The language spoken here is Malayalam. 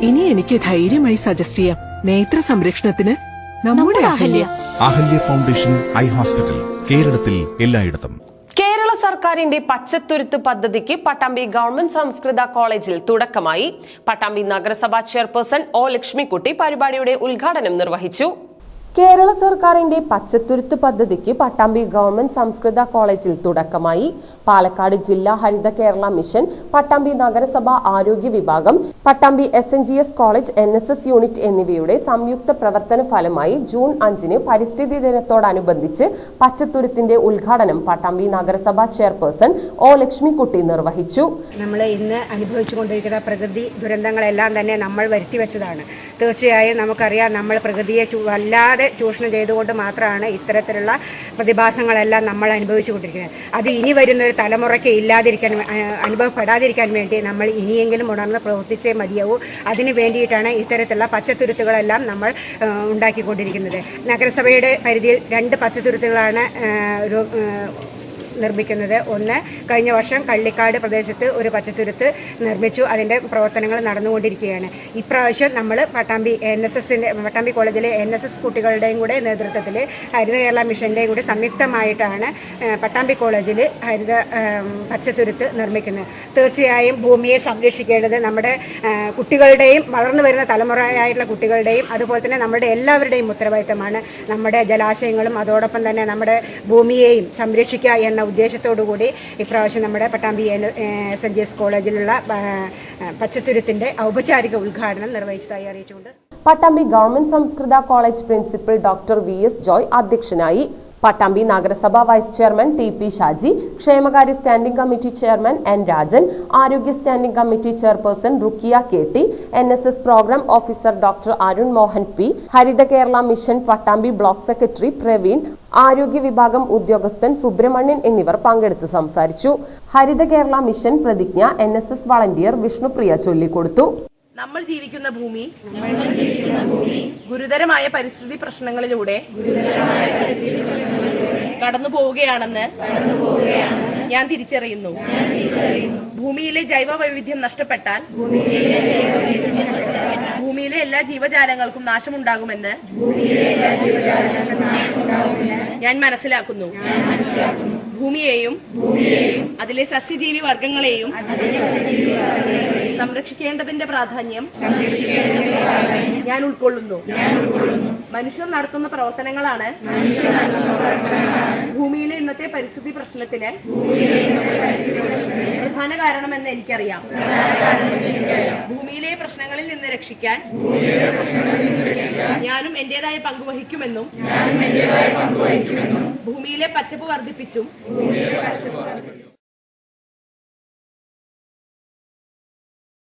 ഇനി എനിക്ക് ധൈര്യമായി സജസ്റ്റ് ചെയ്യാം. നേത്ര സംരക്ഷണത്തിന് നമ്മുടെ Ahalya. Ahalya foundation eye hospital കേരളത്തിൽ എല്ലായിടത്തും. കേരള സർക്കാരിന്റെ പച്ചത്തുരുത്ത് പദ്ധതിക്ക് പട്ടാമ്പി ഗവൺമെന്റ് സംസ്കൃത കോളേജിൽ തുടക്കമായി. പട്ടാമ്പി നഗരസഭാ ചെയർപേഴ്സൺ ഒ ലക്ഷ്മിക്കുട്ടി പരിപാടിയുടെ ഉദ്ഘാടനം നിർവഹിച്ചു. കേരള സർക്കാരിന്റെ പച്ചത്തുരുത്ത് പദ്ധതിക്ക് പട്ടാമ്പി ഗവൺമെന്റ് സംസ്കൃത കോളേജിൽ തുടക്കമായി. പാലക്കാട് ജില്ലാ ഹരിത കേരള മിഷൻ പട്ടാമ്പി നഗരസഭ ആരോഗ്യ വിഭാഗം Pattambi S N G S college N S S unit എന്നിവയുടെ സംയുക്ത പ്രവർത്തന ഫലമായി ജൂൺ അഞ്ചിന് പരിസ്ഥിതി ദിനത്തോടനുബന്ധിച്ച് പച്ചത്തുരുത്തിന്റെ ഉദ്ഘാടനം പട്ടാമ്പി നഗരസഭാ ചെയർപേഴ്സൺ ഒ ലക്ഷ്മിക്കുട്ടി നിർവഹിച്ചു. നമ്മൾ ഇന്ന് അനുഭവിച്ചുകൊണ്ടിരിക്കുന്ന പ്രകൃതി ദുരന്തങ്ങളെല്ലാം തന്നെ നമ്മൾ വരുത്തി വെച്ചതാണ്. തീർച്ചയായും നമുക്കറിയാം നമ്മൾ പ്രകൃതിയെ ചു- ചൂഷണം ചെയ്തുകൊണ്ട് മാത്രമാണ് ഇത്തരത്തിലുള്ള പ്രതിഭാസങ്ങളെല്ലാം നമ്മൾ അനുഭവിച്ചുകൊണ്ടിരിക്കുന്നത് അത് ഇനി വരുന്ന ഒരു തലമുറയ്ക്ക് ഇല്ലാതിരിക്കാൻ അനുഭവപ്പെടാതിരിക്കാൻ വേണ്ടി നമ്മൾ ഇനിയെങ്കിലും ഉണർന്ന് പ്രവർത്തിച്ചേ മതിയാവൂ. അതിന് വേണ്ടിയിട്ടാണ് ഇത്തരത്തിലുള്ള പച്ചത്തുരുത്തുകളെല്ലാം നമ്മൾ ഉണ്ടാക്കിക്കൊണ്ടിരിക്കുന്നത്. നഗരസഭയുടെ പരിധിയിൽ രണ്ട് പച്ചത്തുരുത്തുകളാണ് നിർമ്മിക്കുന്നത്. ഒന്ന് കഴിഞ്ഞ വർഷം കള്ളിക്കാട് പ്രദേശത്ത് ഒരു പച്ചത്തുരുത്ത് നിർമ്മിച്ചു. അതിന്റെ പ്രവർത്തനങ്ങൾ നടന്നുകൊണ്ടിരിക്കുകയാണ്. ഇപ്രാവശ്യം നമ്മൾ പട്ടാമ്പി എൻ എസ് എസിന്റെ പട്ടാമ്പി കോളേജിലെ എൻ എസ് എസ് കുട്ടികളുടെയും കൂടെ നേതൃത്വത്തിൽ ഹരിത കേരള മിഷന്റെയും കൂടെ സംയുക്തമായിട്ടാണ് പട്ടാമ്പി കോളേജിൽ ഹരിത പച്ചത്തുരുത്ത് നിർമ്മിക്കുന്നത്. തീർച്ചയായും ഭൂമിയെ സംരക്ഷിക്കേണ്ടത് നമ്മുടെ കുട്ടികളുടെയും വളർന്നു വരുന്ന തലമുറയായിട്ടുള്ള കുട്ടികളുടെയും അതുപോലെ തന്നെ നമ്മുടെ എല്ലാവരുടെയും ഉത്തരവാദിത്തമാണ്. നമ്മുടെ ജലാശയങ്ങളും അതോടൊപ്പം തന്നെ നമ്മുടെ ഭൂമിയെയും സംരക്ഷിക്കുക എന്ന ഉദ്ദേശത്തോടു കൂടി ഇപ്രാവശ്യം നമ്മുടെ Pattambi S N G S കോളേജിലുള്ള പച്ചത്തുരുത്തിന്റെ ഔപചാരിക ഉദ്ഘാടനം നിർവഹിച്ചതായി അറിയിച്ചുകൊണ്ട് പട്ടാമ്പി ഗവൺമെന്റ് സംസ്കൃത college principal doctor V S Joy അധ്യക്ഷനായി പട്ടാമ്പി നഗരസഭ vice chairman T P Shaji ക്ഷേമകാര്യ standing committee chairman N Rajan ആരോഗ്യ standing committee chairperson Rukkiya K T N S S programme officer doctor Arun Mohan P Haritha Kerala mission Pattambi block secretary Praveen ആരോഗ്യ വിഭാഗം ഉദ്യോഗസ്ഥൻ സുബ്രഹ്മണ്യൻ എന്നിവർ പങ്കെടുത്ത് സംസാരിച്ചു. ഹരിത കേരള മിഷൻ പ്രതിജ്ഞ N S S volunteer Vishnupriya ചൊല്ലിക്കൊടുത്തു. നമ്മൾ ജീവിക്കുന്ന ഭൂമി ഗുരുതരമായ പരിസ്ഥിതി പ്രശ്നങ്ങളിലൂടെ കടന്നു പോവുകയാണെന്ന് ഞാൻ തിരിച്ചറിയുന്നു. ഭൂമിയിലെ ജൈവ വൈവിധ്യം നഷ്ടപ്പെട്ടാൽ ഭൂമിയിലെ എല്ലാ ജീവജാലങ്ങൾക്കും നാശമുണ്ടാകുമെന്ന് ഞാൻ മനസ്സിലാക്കുന്നു. ഭൂമിയെയും അതിലെ സസ്യജീവി വർഗങ്ങളെയും സംരക്ഷിക്കേണ്ടതിന്റെ പ്രാധാന്യം ഞാൻ ഉൾക്കൊള്ളുന്നു. മനുഷ്യർ നടത്തുന്ന പ്രവർത്തനങ്ങളാണ് ഭൂമിയിലെ ഇന്നത്തെ പരിസ്ഥിതി പ്രശ്നത്തിന് പ്രധാന കാരണമെന്ന് എനിക്കറിയാം. ഭൂമിയിലെ പ്രശ്നങ്ങളിൽ നിന്ന് രക്ഷിക്കാൻ ഞാനും എന്റേതായ പങ്ക് വഹിക്കുമെന്നും ഭൂമിയിലെ പച്ചപ്പ് വർദ്ധിപ്പിച്ചും